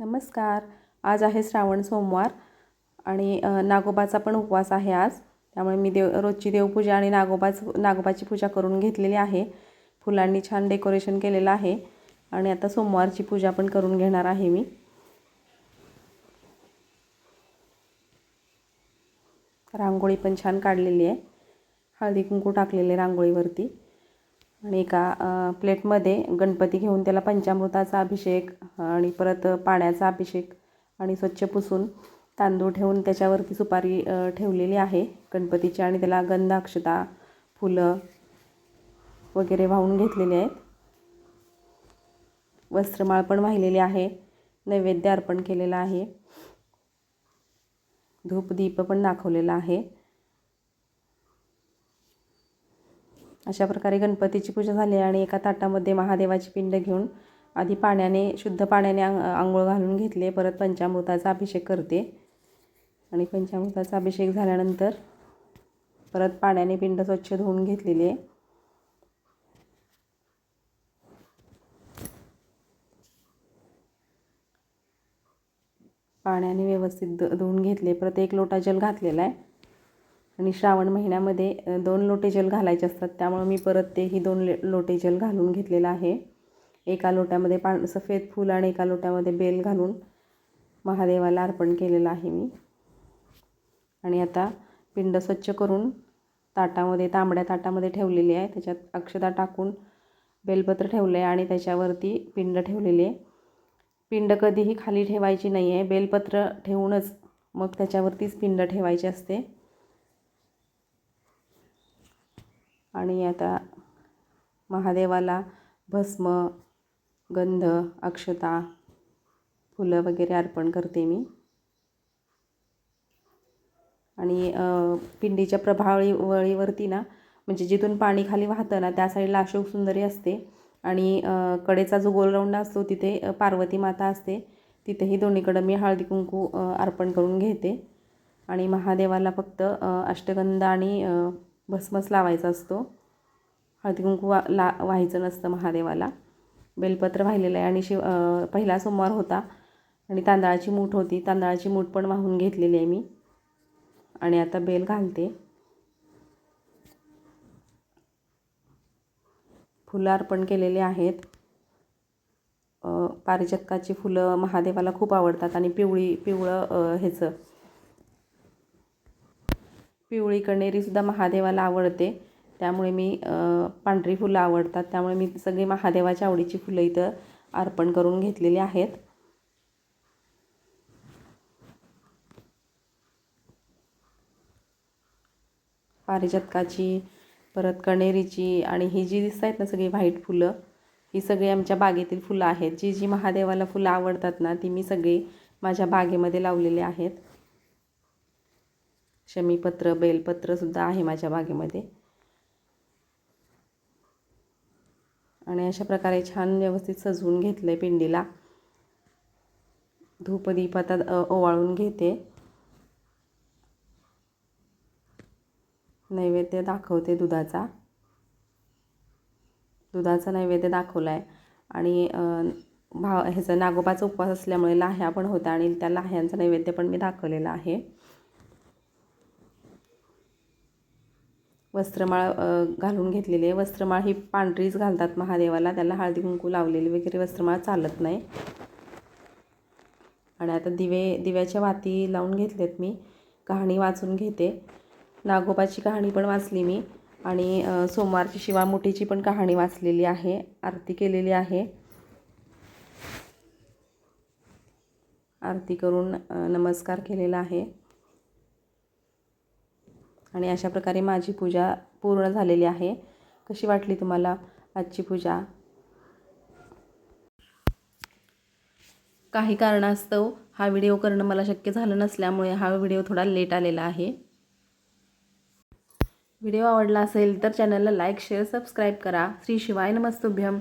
नमस्कार. आज आहे श्रावण सोमवार आणि नागोबाचा पण उपवास आहे आज. त्यामुळे मी देव रोजची देवपूजा आणि नागोबाच नागोबाची पूजा करून घेतलेली आहे. फुलांनी छान डेकोरेशन केलेलं आहे आणि आता सोमवारची पूजा पण करून घेणार आहे मी. रांगोळी पण छान काढलेली आहे. हळदी कुंकू टाकलेले रांगोळीवरती. आणि एका प्लेटमध्ये गणपती घेऊन त्याला पंचामृताचा अभिषेक आणि परत पाण्याचा अभिषेक आणि स्वच्छ पुसून तांदूळ ठेवून त्याच्यावरती सुपारी ठेवलेली आहे गणपतीची आणि त्याला गंध अक्षता फुलं वगैरे वाहून घेतलेले आहेत. वस्त्रमाळ पण वाहिलेली आहे नैवेद्य अर्पण केलेला आहे. धूप दीप पण दाखवलेला आहे. अशा प्रकारे गणपतीची पूजा झाली आणि एका ताटामध्ये महादेवाची पिंड घेऊन आधी पाण्याने शुद्ध पाण्याने आंग आंघोळ घालून घेतले. परत पंचामृताचा अभिषेक करते. आणि पंचामृताचा अभिषेक झाल्यानंतर परत पाण्याने पिंड स्वच्छ धुवून घेतलेली आहे. पाण्याने व्यवस्थित धुवून घेतले. परत एक लोटा जल घातलेला आहे. आणि श्रावण महिन्यामध्ये दोन लोटे जल घालायचे असतात. त्यामुळं मी परत तेही दोन ले लोटे जल घालून घेतलेलं आहे. एका लोट्यामध्ये पा सफेद फूल आणि एका लोट्यामध्ये बेल घालून महादेवाला अर्पण केलेलं आहे मी. आणि आता पिंड स्वच्छ करून ताटामध्ये तांबड्या ताटामध्ये ठेवलेली आहे. त्याच्यात अक्षता टाकून बेलपत्र ठेवलं आहे आणि त्याच्यावरती पिंड ठेवलेली आहे. पिंड कधीही खाली ठेवायची नाही आहे बेलपत्र ठेवूनच मग त्याच्यावरतीच पिंड ठेवायची असते. आणि आता महादेवाला भस्म गंध अक्षता फुलं वगैरे अर्पण करते मी. आणि पिंडीच्या प्रभावळी वळीवरती ना म्हणजे जिथून पाणी खाली वाहतं ना त्या साईडला अशोक सुंदरी असते. आणि कडेचा जो गोलराऊंड असतो तिथे पार्वती माता असते. तिथेही दोन्हीकडं मी हळदी कुंकू अर्पण करून घेते. आणि महादेवाला फक्त अष्टगंध आणि भस्मच लावायचा असतो. हळदी कुंकू वा ला व्हायचं नसतं महादेवाला. बेलपत्र वाहिलेलं आहे आणि शिव पहिला सोमवार होता आणि तांदळाची मूठ होती. तांदळाची मूठ पण वाहून घेतलेली आहे मी. आणि आता बेल घालते. फुलं अर्पण केलेले आहेत. अ, पारिजातकाची फुलं महादेवाला खूप आवडतात आणि पिवळी पिवळं ह्याचं पिवळी कण्हेरीसुद्धा महादेवाला आवडते. त्यामुळे मी पांढरी फुलं आवडतात. त्यामुळे मी सगळी महादेवाच्या आवडीची फुलं इथं अर्पण करून घेतलेली आहेत. पारिजातकाची परत कण्हेरीची आणि ही जी दिसत आहेत ना सगळी व्हाईट फुलं ही सगळी आमच्या बागेतील फुलं आहेत. जी जी महादेवाला फुलं आवडतात ना ती मी सगळी माझ्या बागेमध्ये लावलेली आहेत. शमीपत्र बेलपत्रसुद्धा आहे माझ्या बागेमध्ये. आणि अशा प्रकारे छान व्यवस्थित सजवून घेतलं आहे पिंडीला. धूपदीप आता ओवाळून घेते. नैवेद्य दाखवते दुधाचा. दुधाचा नैवेद्य दाखवला आहे आणि भा भाव ह्याचा नागोबाचा उपवास असल्यामुळे लाह्या पण होत्या आणि त्या लाह्यांचा नैवेद्य पण मी दाखवलेला आहे. वस्त्रमाळ घालून घेतलेली आहे. वस्त्रमाळ ही पांढरीच घालतात महादेवाला. त्याला हळदी कुंकू लावलेली वगैरे वस्त्रमाळ चालत नाही. आणि आता दिवे दिव्याच्या वाती लावून घेतल्यात मी. कहाणी वाचून घेते. नागोबाची कहाणी पण वाचली मी. आणि सोमवारची शिवामुठीची पण कहाणी वाचलेली आहे. आरती केलेली आहे. आरती करून नमस्कार केलेला आहे. आणि अशा प्रकारे माझी पूजा पूर्ण झालेली आहे. कशी वाटली तुम्हाला आजची पूजा? काही कारणास्तव हा व्हिडिओ करणं मला शक्य झालं नसल्यामुळे हा व्हिडिओ थोडा लेट आलेला आहे. व्हिडिओ आवडला असेल तर चॅनलला लाईक शेअर सबस्क्राईब करा. श्री शिवाय नमस्तुभ्यम.